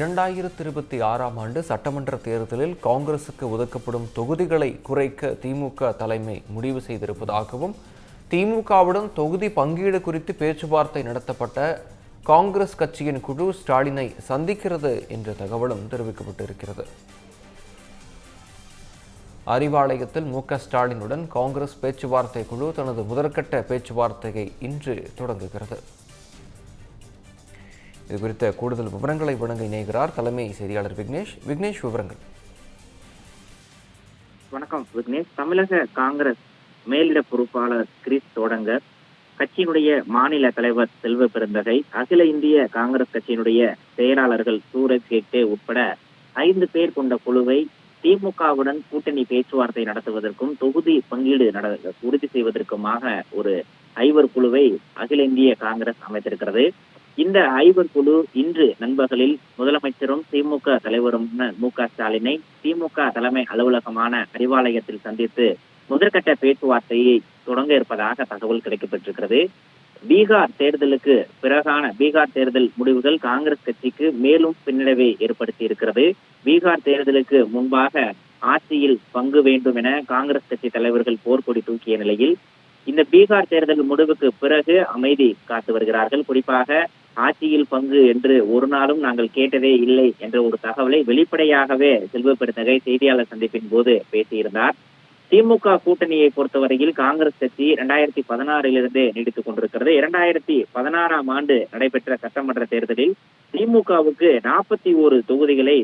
இரண்டாயிரத்தி இருபத்தி ஆறாம் ஆண்டு சட்டமன்ற தேர்தலில் காங்கிரசுக்கு ஒதுக்கப்படும் தொகுதிகளை குறைக்க திமுக தலைமை முடிவு செய்திருப்பதாகவும் திமுகவுடன் தொகுதி பங்கீடு குறித்து பேச்சுவார்த்தை நடத்தப்பட்ட காங்கிரஸ் கட்சியின் குழு ஸ்டாலினை சந்திக்கிறது என்ற தகவலும் தெரிவிக்கப்பட்டிருக்கிறது. அறிவாலயத்தில் மு க ஸ்டாலினுடன் காங்கிரஸ் பேச்சுவார்த்தை குழு தனது முதற்கட்ட பேச்சுவார்த்தையை இன்று தொடங்குகிறது. இது குறித்த கூடுதல் விவரங்களை வழங்க இணைகிறார் தலைமை செய்தியாளர் விக்னேஷ். விக்னேஷ் விவரங்கள். வணக்கம் விக்னேஷ். தமிழக காங்கிரஸ் மேலிட பொறுப்பாளர் கிரிஸ் தோடங்கர் கட்சியினுடைய மாநில தலைவர் செல்வ பெருந்தகை அகில இந்திய காங்கிரஸ் கட்சியினுடைய செயலாளர்கள் சூரஜ் ஹெக்டே உட்பட ஐந்து பேர் கொண்ட குழுவை திமுகவுடன் கூட்டணி பேச்சுவார்த்தை நடத்துவதற்கும் தொகுதி பங்கீடு நட உறுதி செய்வதற்குமாக ஒரு ஐவர் குழுவை அகில இந்திய காங்கிரஸ் அமைத்திருக்கிறது. இந்த ஆய்வர் குழு இன்று நண்பகலில் முதலமைச்சரும் திமுக தலைவரும் மு க ஸ்டாலினை திமுக தலைமை அலுவலகமான அறிவாலயத்தில் சந்தித்து முதற்கட்ட பேச்சுவார்த்தையை தொடங்க இருப்பதாக தகவல் கிடைக்கப்பட்டிருக்கிறது பீகார் தேர்தலுக்கு பிறகான பீகார் தேர்தல் முடிவுகள் காங்கிரஸ் கட்சிக்கு மேலும் பின்னடைவை ஏற்படுத்தி இருக்கிறது பீகார் தேர்தலுக்கு முன்பாக ஆட்சியில் பங்கு வேண்டும் என காங்கிரஸ் கட்சி தலைவர்கள் போர்க்கொடி தூக்கிய நிலையில் இந்த பீகார் தேர்தல் முடிவுக்கு பிறகு அமைதி காத்து வருகிறார்கள். குறிப்பாக ஆட்சியில் பங்கு என்று ஒரு நாளும் நாங்கள் கேட்டதே இல்லை என்ற ஒரு தகவலை வெளிப்படையாகவே செல்வ பெருந்தகை செய்தியாளர் சந்திப்பின் போது பேசியிருந்தார். திமுக கூட்டணியை பொறுத்தவரையில் காங்கிரஸ் கட்சி இரண்டாயிரத்தி பதினாறிலிருந்தே நீடித்துக் கொண்டிருக்கிறது. இரண்டாயிரத்தி பதினாறாம் ஆண்டு நடைபெற்ற சட்டமன்ற தேர்தலில் திமுகவுக்கு நாற்பத்தி ஒரு தொகுதிகளை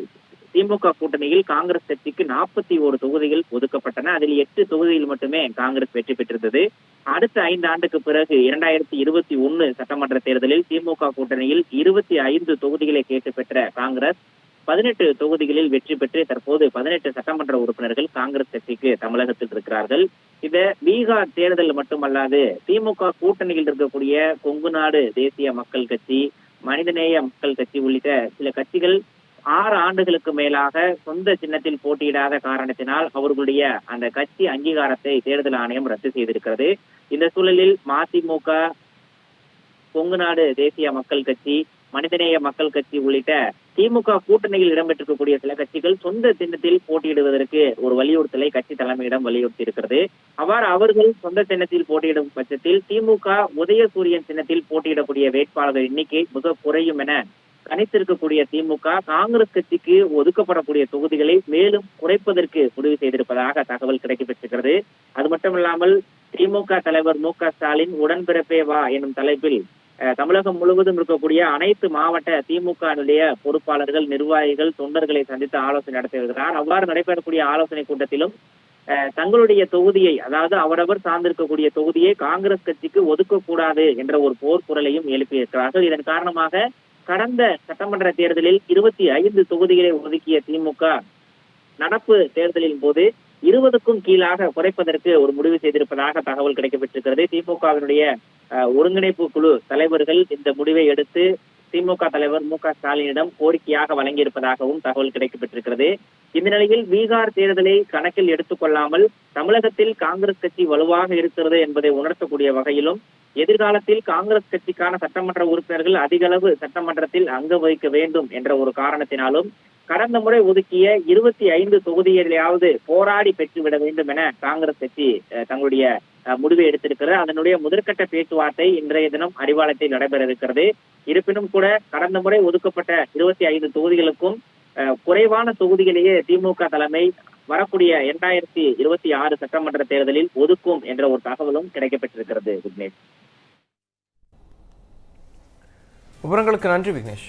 திமுக கூட்டணியில் காங்கிரஸ் கட்சிக்கு நாற்பத்தி ஒரு தொகுதிகள் ஒதுக்கப்பட்டன. அதில் எட்டு தொகுதியில் மட்டுமே காங்கிரஸ் வெற்றி பெற்றிருந்தது. அடுத்த ஐந்து ஆண்டுக்கு பிறகு இரண்டாயிரத்தி இருபத்தி ஒன்னு சட்டமன்ற தேர்தலில் திமுக கூட்டணியில் இருபத்தி ஐந்து தொகுதிகளை கேட்டு பெற்ற காங்கிரஸ் பதினெட்டு தொகுதிகளில் வெற்றி பெற்று தற்போது பதினெட்டு சட்டமன்ற உறுப்பினர்கள் காங்கிரஸ் கட்சிக்கு தமிழகத்தில் இருக்கிறார்கள். இந்த பீகார் தேர்தல் மட்டுமல்லாது திமுக கூட்டணியில் இருக்கக்கூடிய கொங்கு நாடு தேசிய மக்கள் கட்சி மனிதநேய மக்கள் கட்சி உள்ளிட்ட சில கட்சிகள் ஆறு ஆண்டுகளுக்கு மேலாக சொந்த சின்னத்தில் போட்டியிடாத காரணத்தினால் அவர்களுடைய அந்த கட்சி அங்கீகாரத்தை தேர்தல் ஆணையம் ரத்து செய்திருக்கிறது. இந்த சூழலில் மதிமுக கொங்கு நாடு தேசிய மக்கள் கட்சி மனிதநேய மக்கள் கட்சி உள்ளிட்ட திமுக கூட்டணியில் இடம்பெற்றிருக்கக்கூடிய சில கட்சிகள் சொந்த சின்னத்தில் போட்டியிடுவதற்கு ஒரு வலியுறுத்தலை கட்சி தலைமையிடம் வலியுறுத்தி இருக்கிறது அவ்வாறு அவர்கள் சொந்த சின்னத்தில் போட்டியிடும் பட்சத்தில் திமுக உதயசூரியன் சின்னத்தில் போட்டியிடக்கூடிய வேட்பாளர்கள் எண்ணிக்கை மிக குறையும் என கணித்திருக்கக்கூடிய திமுக காங்கிரஸ் கட்சிக்கு ஒதுக்கப்படக்கூடிய தொகுதிகளை மேலும் குறைப்பதற்கு முடிவு செய்திருப்பதாக தகவல் கிடைக்கப்பட்டிருக்கிறது அது மட்டுமில்லாமல் திமுக தலைவர் மு க ஸ்டாலின் உடன்பிறப்பே வா எனும் தலைப்பில் தமிழகம் முழுவதும் இருக்கக்கூடிய அனைத்து மாவட்ட திமுக பொறுப்பாளர்கள் நிர்வாகிகள் தொண்டர்களை சந்தித்து ஆலோசனை நடத்தி வருகிறார் அவ்வாறு நடைபெறக்கூடிய ஆலோசனை கூட்டத்திலும் தங்களுடைய தொகுதியை அதாவது அவரவர் சார்ந்திருக்கக்கூடிய தொகுதியை காங்கிரஸ் கட்சிக்கு ஒதுக்கக்கூடாது என்ற ஒரு போர்க்குரலையும் எழுப்பியிருக்கிறார்கள். இதன் காரணமாக கடந்த சட்டமன்ற தேர்தலில் இருபத்தி ஐந்து தொகுதிகளை ஒதுக்கிய திமுக நடப்பு தேர்தலின் போது இருபதுக்கும் கீழாக குறைப்பதற்கு ஒரு முடிவு செய்திருப்பதாக தகவல் கிடைக்கப்பட்டிருக்கிறது. திமுகவினுடைய ஒருங்கிணைப்பு குழு தலைவர்கள் இந்த முடிவை எடுத்து திமுக தலைவர் மு க ஸ்டாலினிடம் கோரிக்கையாக வழங்கியிருப்பதாகவும் தகவல் கிடைக்கப்பட்டிருக்கிறது. இந்த நிலையில் பீகார் தேர்தலை கணக்கில் எடுத்துக்கொள்ளாமல் தமிழகத்தில் காங்கிரஸ் கட்சி வலுவாக இருக்கிறது என்பதை உணர்த்தக்கூடிய வகையிலும் எதிர்காலத்தில் காங்கிரஸ் கட்சிக்கான சட்டமன்ற உறுப்பினர்கள் அதிக அளவு சட்டமன்றத்தில் அங்க வகிக்க வேண்டும் என்ற ஒரு காரணத்தினாலும் கடந்த முறை ஒதுக்கிய இருபத்தி ஐந்து தொகுதிகளையாவது போராடி பெற்றுவிட வேண்டும் என காங்கிரஸ் கட்சி தங்களுடைய முடிவை எடுத்திருக்கிறது. அதனுடைய முதற்கட்ட பேச்சுவார்த்தை இன்றைய தினம் அறிவாலயத்தில் நடைபெற இருக்கிறது. இருப்பினும் கூட கடந்த முறை ஒதுக்கப்பட்ட இருபத்தி ஐந்து தொகுதிகளுக்கும் குறைவான தொகுதிகளையே திமுக தலைமை வரக்கூடிய இரண்டாயிரத்தி இருபத்தி ஆறு சட்டமன்ற தேர்தலில் ஒதுக்கும் என்ற ஒரு தகவலும் கிடைக்கப்பட்டிருக்கிறது விக்னேஷ். விவரங்களுக்கு நன்றி விக்னேஷ்.